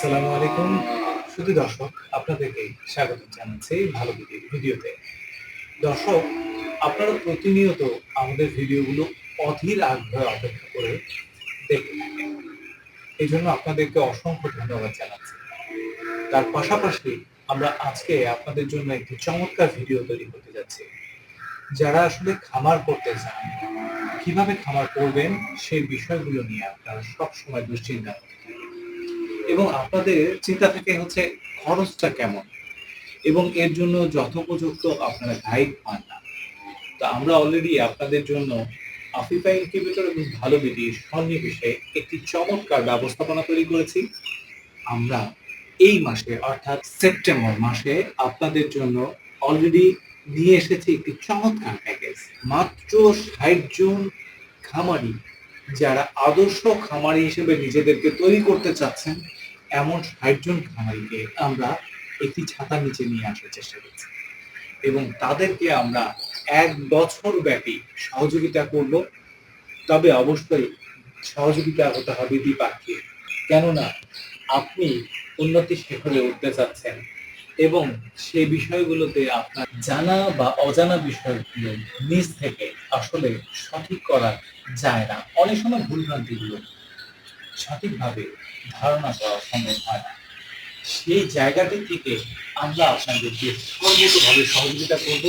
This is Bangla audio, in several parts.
আসসালামু আলাইকুম। শুধু দর্শক, আপনাদেরকে স্বাগত জানাচ্ছি ভালো ভিডিও- ভিডিওতে। দর্শক, আপনারা প্রতিনিয়ত আমাদের ভিডিওগুলো অধীর আগ্রহে অপেক্ষা করে দেখতে থাকেন। এই জন্য আপনাদেরকে অসংখ্য ধন্যবাদ জানাচ্ছি। তার পাশাপাশি আমরা আজকে আপনাদের জন্য একটি চমৎকার ভিডিও তৈরি করতে যাচ্ছি। যারা আসলে খামার করতে চান, কীভাবে খামার করবেন সেই বিষয়গুলো নিয়ে আপনারা সবসময় দুশ্চিন্তা করতে এবং আপনাদের চিন্তা থেকে হচ্ছে খরচটা কেমন? এবং এর জন্য যথোপযুক্ত আপনারা গাইড পান না। তো আমরা অলরেডি আপনাদের জন্য আফিফা ইনকিউবেটর এবং ভালো বিধি সন্নিবেশে একটি চমৎকার ব্যবস্থাপনা তৈরি করেছি। আমরা এই মাসে, অর্থাৎ সেপ্টেম্বর মাসে আপনাদের জন্য অলরেডি নিয়ে এসেছি একটি চমৎকার প্যাকেজ মাত্র ষাট জন খামারি যারা আদর্শ খামারি হিসেবে নিজেদেরকে তৈরি করতে চাচ্ছেন, এমন ষাট জন খামারিকে আমরা একটি ছাতার নিচে নিয়ে আসার চেষ্টা করছি। এবং তাদেরকে আমরা এক বছর ব্যাপী সহযোগিতা করব। তবে অবশ্যই সহযোগিতা হতে হবে দ্বিপাক্ষিক। কেননা, আপনি উন্নতি শিখরে উঠতে চাচ্ছেন এবং সেই বিষয়গুলোতে আপনার জানা বা অজানা বিষয়গুলো নিজ থেকে আসলে সঠিক করা যায় না। অনেক সময় ভুলভ্রান্তিগুলো সঠিকভাবে ধারণা করা সম্ভব হয় না। সেই জায়গাটি থেকে আমরা আপনাদেরকে সর্বতভাবে সহযোগিতা করব,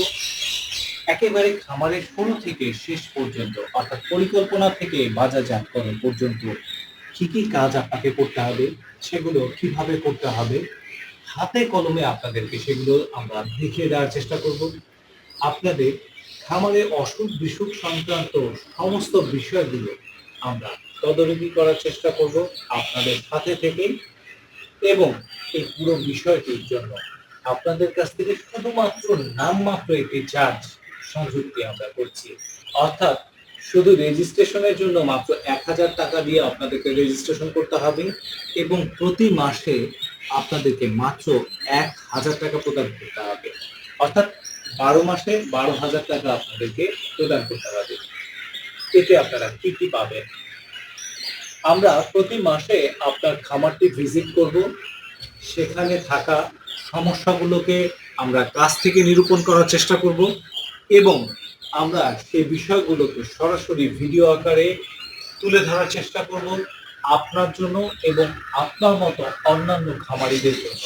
একেবারে খামারের শুরু থেকে শেষ পর্যন্ত, অর্থাৎ পরিকল্পনা থেকে বাজারজাতকরণ পর্যন্ত কি কি কাজ আপনাকে করতে হবে, সেগুলো কীভাবে করতে হবে হাতে কলমে আপনাদেরকে সেগুলো আমরা দেখিয়ে দেওয়ার চেষ্টা করব। আপনাদের খামারে অসুখ বিসুখ সংক্রান্ত সমস্ত বিষয়গুলো আমরা তদারকি করার চেষ্টা করব আপনাদের সাথে থেকে এবং এই পুরো বিষয়টির জন্য আপনাদের কাছ থেকে শুধুমাত্র নাম নামমাত্র একটি চার্জ সংযুক্তি আমরা করছি। অর্থাৎ শুধু রেজিস্ট্রেশনের জন্য মাত্র এক হাজার টাকা দিয়ে আপনাদেরকে রেজিস্ট্রেশন করতে হবে এবং প্রতি মাসে আপনাদেরকে মাত্র এক হাজার টাকা প্রদান করতে হবে। অর্থাৎ বারো মাসে বারো হাজার টাকা আপনাদেরকে প্রদান করতে হবে। এতে আপনারা কি কি পাবেন? আমরা প্রতি মাসে আপনার খামারটি ভিজিট করব। সেখানে থাকা সমস্যাগুলোকে আমরা কাছ থেকে নিরূপণ করার চেষ্টা করব এবং আমরা সেই বিষয়গুলোকে সরাসরি ভিডিও আকারে তুলে ধরার চেষ্টা করব। আপনার জন্য এবং আপনার মতো অন্যান্য খামারিদের জন্য।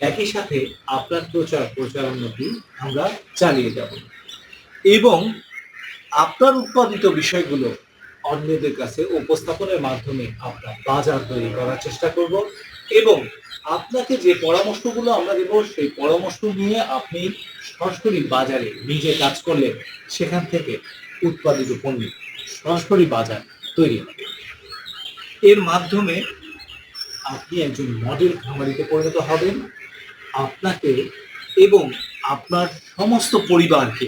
একই সাথে আপনার প্রচার প্রচারণাটি আমরা চালিয়ে যাব। এবং আপনার উৎপাদিত বিষয়গুলো অন্যদের কাছে উপস্থাপনের মাধ্যমে আমরা বাজার তৈরি করার চেষ্টা করব এবং আপনাকে যে পরামর্শগুলো আমরা দেব, সেই পরামর্শ নিয়ে আপনি সরাসরি বাজারে নিজে কাজ করলে সেখান থেকে উৎপাদিত পণ্য সরাসরি বাজার তৈরি হবে। এর মাধ্যমে আপনি একজন মডেল খামারিতে পরিণত হবেন। আপনাকে এবং আপনার সমস্ত পরিবারকে,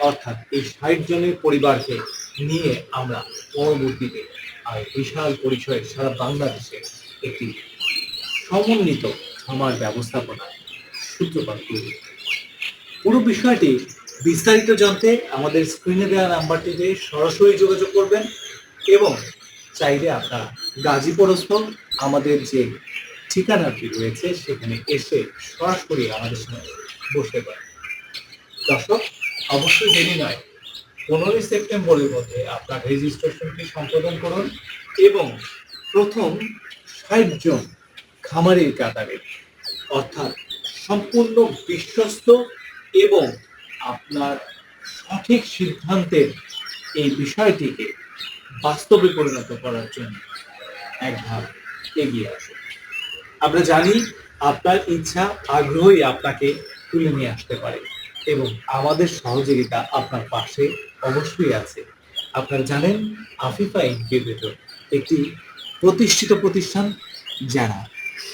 অর্থাৎ এই ষাট জনের পরিবারকে নিয়ে আমরা পরবর্তীতে আর বিশাল পরিসরে সারা বাংলাদেশে একটি সমন্বিত খামার ব্যবস্থাপনা সূত্রপাত করব। পুরো বিষয়টি বিস্তারিত জানতে আমাদের স্ক্রিনে দেওয়া নাম্বারটিতে সরাসরি যোগাযোগ করবেন এবং চাইলে আপনারা গাজীপুরস্থ আমাদের যে ঠিকানাটি রয়েছে, সেখানে এসে সরাসরি আমাদের সঙ্গে বসতে পারেন। দর্শক, অবশ্যই দেরি নয়। পনেরোই সেপ্টেম্বরের মধ্যে আপনার রেজিস্ট্রেশনটি সম্পাদন করুন এবং প্রথম ষাট জন খামারের কাতারে অর্থাৎ সম্পূর্ণ বিশ্বস্ত এবং আপনার সঠিক সিদ্ধান্তের এই বিষয়টিকে বাস্তবে পরিণত করার জন্য এক ধাপ এগিয়ে আসুন আমরা জানি আপনার ইচ্ছা আগ্রহই আপনাকে তুলে নিয়ে আসতে পারে এবং আমাদের সহযোগিতা আপনার পাশে অবশ্যই আছে। আপনারা জানেন, আফিফা ইনকিউবেটর একটি প্রতিষ্ঠিত প্রতিষ্ঠান যারা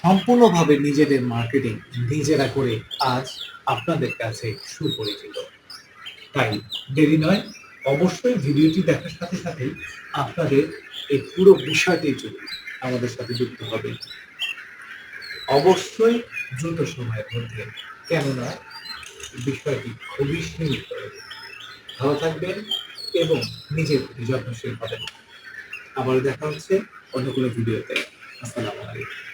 সম্পূর্ণভাবে নিজেদের মার্কেটিং নিজেরা করে আজ আপনাদের কাছে সুপরিচিত। তাই দেরি নয় অবশ্যই ভিডিওটি দেখার সাথে সাথে আপনাদের এই পুরো বিষয়টির জন্য আমাদের সাথে যুক্ত হবে। অবশ্যই দ্রুত সময়ের মধ্যে, কেননা বিষয়টি খুবই সীমিত। ভালো থাকবেন এবং নিজের প্রতি যত্নশীল হবেন। আবার দেখা হচ্ছে অন্য কোনো ভিডিওতে। আসসালামু আলাইকুম।